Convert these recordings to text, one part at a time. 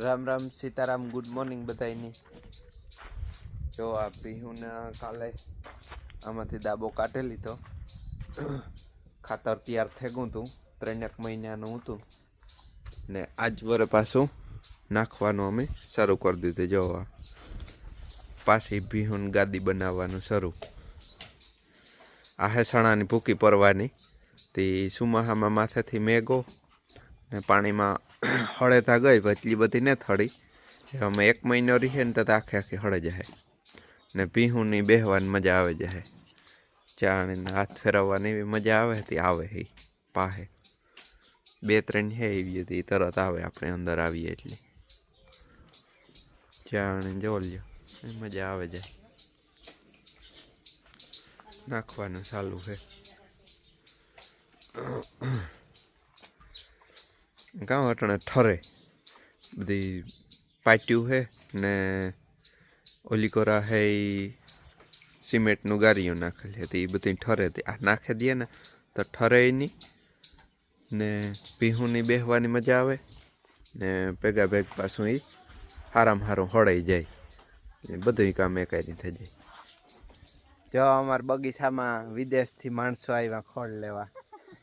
Ram Ram Sitaram good morning બધાયની. જો આ પીહુને કાલે આમાંથી દાબો કાઢી લીધો. ખાતર તૈયાર થઈ ગયું હતું, ત્રણેક મહિનાનું હતું. ને આજ વરે પાછું નાખવાનું અમે શરૂ કરી દીધું, જો આ પાછી ભીહુન ગાદી બનાવવાનું શરૂ. આ હેસણાની ભૂકી પરવાની તે સુમાહામાં માથેથી મેઘો ને પાણીમાં હળેતા ગઈ એટલી બધી ને જે અમે એક મહિનો રહીએ ને તો આખે આખી હળે જાય. ને પીહુંની બેહવાની મજા આવે જાય. ચાણીને હાથ ફેરવવાની એવી મજા આવે તે આવે હે, પાહે. બે ત્રણ હે એવી હતી તરત આવે આપણે અંદર આવીએ એટલી. ચાણી જોલજો એ મજા આવે જાય. નાખવાનું ચાલુ છે ગામ અટણે ઠરે. બધી પાટ્યું છે ને ઓલી કોરા હે સિમેન્ટનું ગારીઓ નાખેલી હતી એ બધી ઠરે હતી. આ નાખી દઈએ ને તો ઠરે નહીં ને પીહુંની બેહવાની મજા આવે ને ભેગા ભેગ પાછું એ હારામાં હારું હળાઈ જાય. એ બધું કામ એ કરી થઈ જાય. જો અમારા બગીચામાં વિદેશથી માણસો આવ્યા ખોળ લેવા.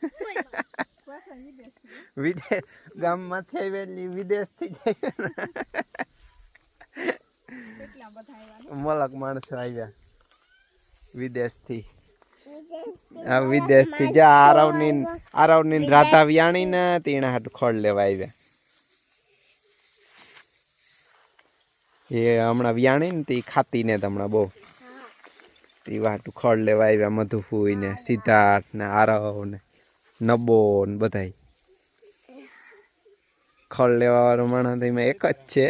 વિદેશ ગામમાંથી આવેલી વિદેશથી મલક માણસો આવ્યા. વિદેશથી. આ વિદેશથી જા આરવની આરવની ને રાધા વ્યાણી ને તેના હાટ ખોળ લેવા આવ્યા. એ હમણાં વ્યાણી ને તે ખાતી ને હમણાં બહુ. તે વાટું ખડ લેવા આવ્યા મધુફુઈ ને સિદ્ધાર્થ ને આરવ ને. નબો ને બધાય. ખળ લેવા વાળો માણસ એમાં એક જ છે.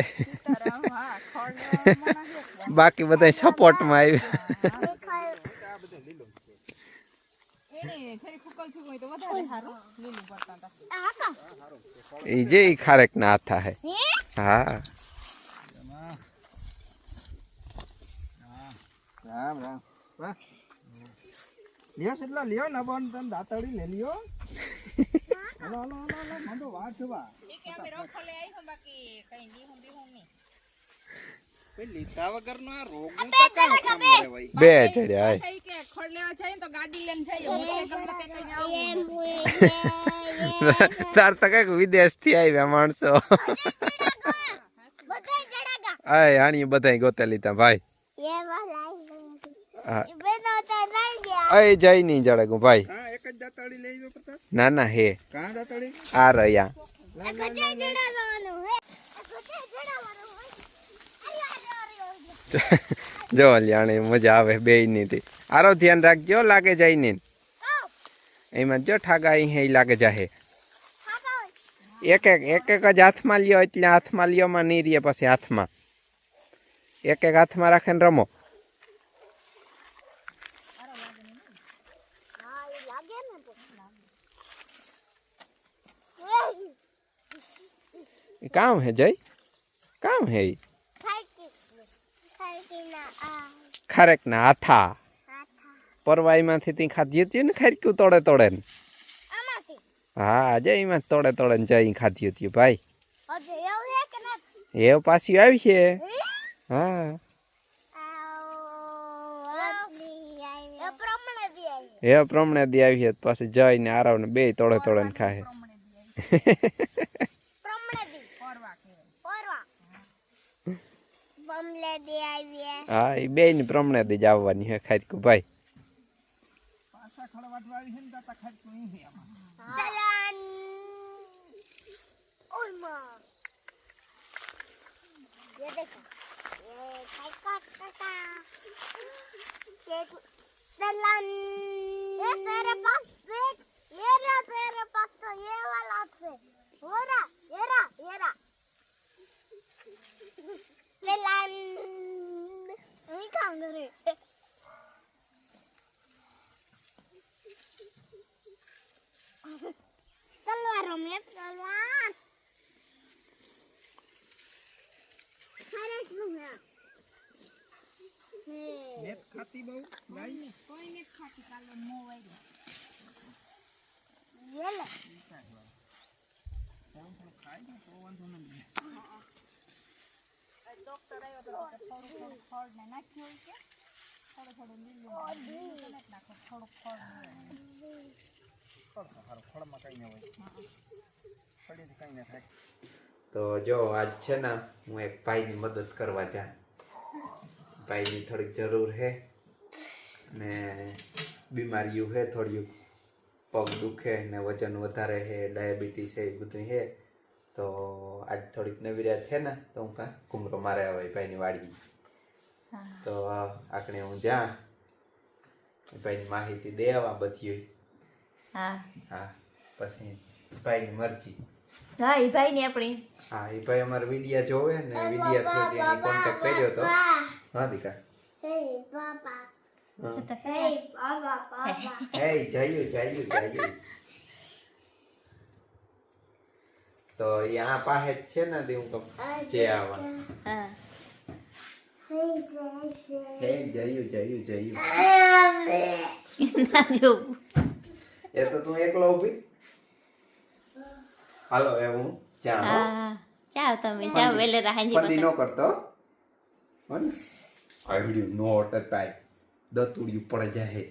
બાકી બધા સપોર્ટમાં આવ્યા. જે ખારેક ના હાથા હે. હા. રામ રામ. વાહ એટલા કેટલા લ્યો ને બોન તન દાતડી લે લ્યો. હાલો હાલો હાલો મંદો વાર છે બા. કોઈ લીધા વગર નો આ રોગનું તો કામ કામ રે ભાઈ. બે ચડ્યા હે. કે ખોડ લેવા જાય તો ગાડી લઈને જાય હું ગમે તે કઈ આવું તાર તો કંઈક વિદેશથી આવ્યા માણસો. આય આણી બધાય ગોતે લીધા ભાઈ. હા. અય જય નહીં જડે ભાઈ. એક જ દાતડી લઈ ગયો પ્રતાપ. ના ના હે. આ રહ્યા. જો લ્યાણી મજા આવે બે ની આરો ધ્યાન રાખજો લાગે જાય ને એમાં જો ઠાગા અહીં હે લાગે જાહે. એક એક એક એક જ હાથમાં લ્યો એટલે હાથમાં લ્યો માં નહીં રહીએ પછી હાથમાં. એક એક હાથમાં રાખીને રમો. કામ હે જય? કામ હે? ઈ? ખારેક ના આથા. પરવાઈમાંથી તી ખાધી હતી ને ખારક્યું તોડે તોડે ને. હા જય એમાં તોડે તોડે ને જઈ ખાધી હતી ભાઈ. એ પાછી આવી છે. હા? એ પ્રમાણે દી આવી. છે પાછી જઈને આરાવ ને બે તોડે તોડે ને ખાય. હા એ બે ની પ્રમાણે દી જ આવવાની હે ખારકું ભાઈ. પાછા Velan. Ini kangaroo. Keluar Romlet, keluar. Harus bunga. નેટ ખાતી બહુ ગાય કોઈ નેટ ખાતી કાલે મો વાયરો યેલે ખાઈ તો વાંધો નહીં તો થોડું જો, આજ છે ને હું એક ભાઈની મદદ કરવા જા ભાઈની થોડીક જરૂર છે ને બીમારીઓ છે થોડીક. પગ દુખે ને વજન વધારે હે, ડાયાબિટીસ હે, એ બધું છે તો આજ થોડીક નવીરાત છે ને તો હું કાં કુમરો મારે આવે ભાઈની વાડી તો આકણે હું જા ભાઈની માહિતી દે આવા બધી હા. હા પછી ભાઈની મરજી. હા એ ભાઈ ને આપણી. હા એ ભાઈ અમારે વિડિયા જોવે ને વિડિયા થ્રુ એની કોન્ટેક્ટ કર્યો તો. હા દીકા. હે Papa. હે. Papa. હે જયું જયું જયું તો આ પાસે જ છે ને હું કહું જે આવા હા. હે જયું જયું જયું. ના જો. એ તો તું એકલો ઊભી? હાલો એ હું ચા હો. જાઓ તમે જાઓ વેલે રાહાંજી પંદી નો કરતો હો. ને આવડ્યું નો અટકાય દતુડિયું પડે જાય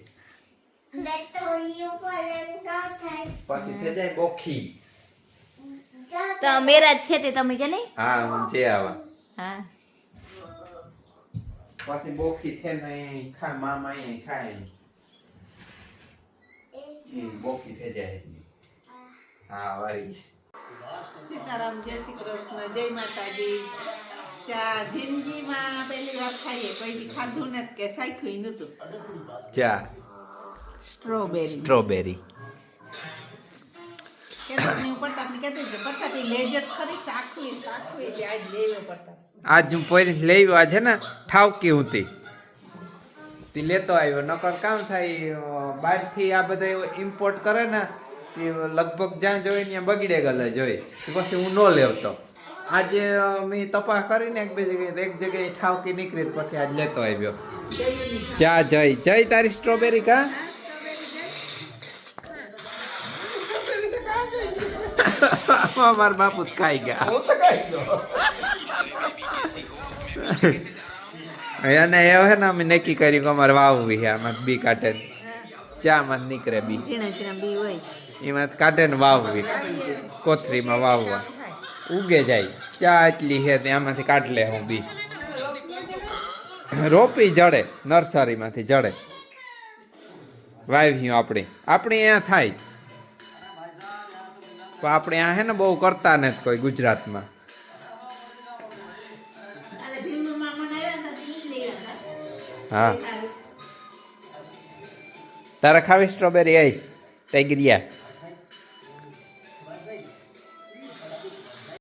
you put in પછી થઈ જાય બોખી. તો મેરા જ છે તે તમે કે નહીં? હા હું છે આવા. હા. પછી બોખી થે ને ખા મામા અહીં ખાય. એ બોખી થઈ જાય હા વારી સીતારામ જય શ્રી કૃષ્ણ જય માતાજી. ચા જિંદગીમાં પહેલી વાર ખાઈએ કોઈ દી ખાધું નથી કે સાખ્યું નતું ચા. સ્ટ્રોબેરી સ્ટ્રોબેરી આજ હું પોઈન્ટ લેવી આ છે ને ઠાવકી હતી તે. લેતો આવ્યો નકર કામ થાય બહારથી આ બધા ઇમ્પોર્ટ કરે ને તે લગભગ જ્યાં જોઈ ત્યાં બગડે ગલે જોઈ. પછી હું ન લેવતો. આજે મેં તપાસ કરીને એક બે જગ્યાએ એક જગ્યાએ ઠાવકી નીકળી પછી આજ લેતો આવ્યો. જા જય. જય તારી સ્ટ્રોબેરી કા? મારા બાપુ જ ખાઈ ગયા. એને એ હે ને અમે નક્કી કર્યું કે અમારે વાવવી છે આમાં બી કાઢે ને. ચા માં નીકળે બી. એમાં કાઢે ને વાવવી કોથરીમાં વાવવા. ઉગે જાય. ચા એટલી છે આમાંથી કાઢ લે હું બી. રોપી જડે નર્સરીમાંથી જડે. વાવ્યું આપણે. આપણે અહીંયા થાય. પણ આપણે આ હે ને બહુ કરતા નથી કોઈ ગુજરાતમાં. તો હા. તારા ખાવી સ્ટ્રોબેરી આઈ ટાઈગરિયા